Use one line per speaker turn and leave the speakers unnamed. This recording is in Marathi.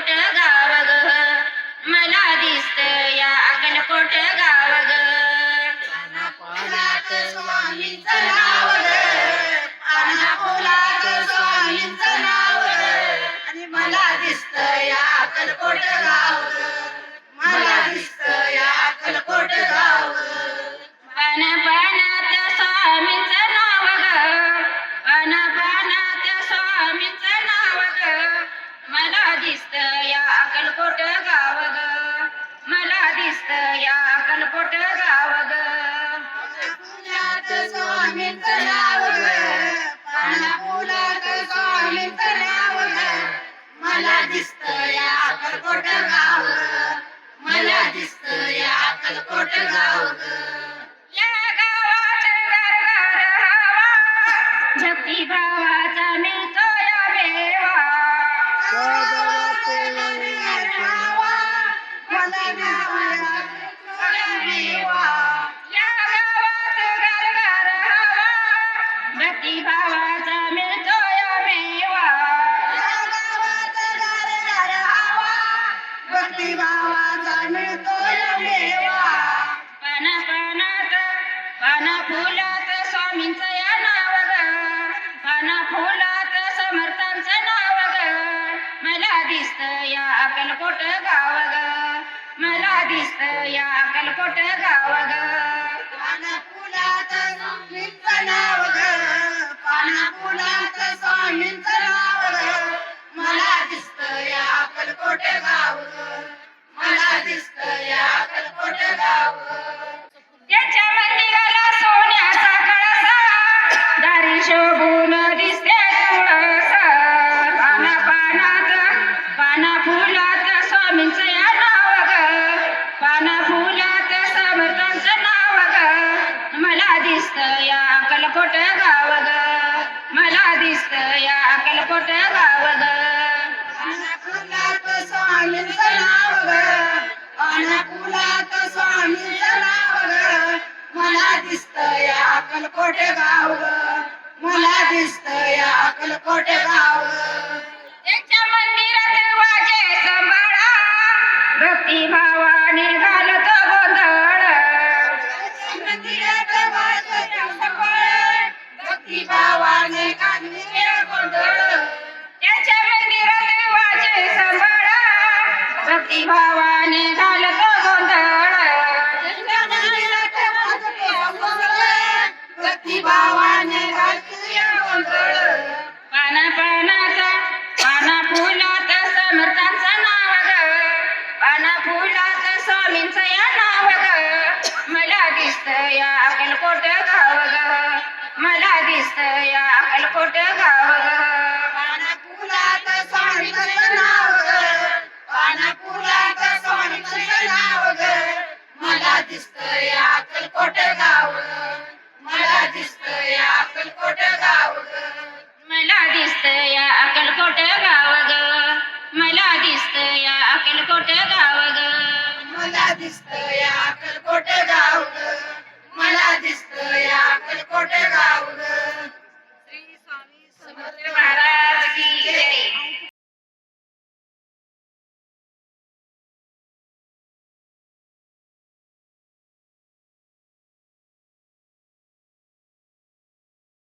दिसत या अकलकोट या अकलकोट गाव ग.
मला दिसत या
अकलकोट गाव ग.
स्वामींचं नाव ग. स्वामींचं नाव ग. मला दिसत या
हवा. भक्ती भावाचा मिळतोय मेवा. पाना पानात पाना फुलात स्वामींचं या नाव ग पाना फुलात समर्थांचं नाव ग मला दिसत या अकलकोट गाव ग मला दिसत या अकलकोट गाव ग
मला
अकलकोट गाव ग
पानाफुलात स्वामींचं नाव ग पानाफुलात स्वामींचं नाव ग मला दिसत या अकलकोट गाव ग मला दिसत या अकलकोट गाव ग
त्याच्या मंदिरात वाजे संभाळा. भक्ती भावाने घालतो गोंधळ.
मंदिरात वाजत संबळ, भक्तिभावाने काढले गोंधळ.
भावाने घालतो गोंधळ.
त्यांच्या मंदिरात वाजत संबळ, भक्तिभावाने घातले गोंधळ.
पाना पानाचा पाना समर्थांचं नाव ग पाना स्वामींचं या नाव ग मला दिसत या अकलकोट गाव ग मला दिसत या अकलकोट गाव ग दिसत या अक्कलकोट गाव मला दिसत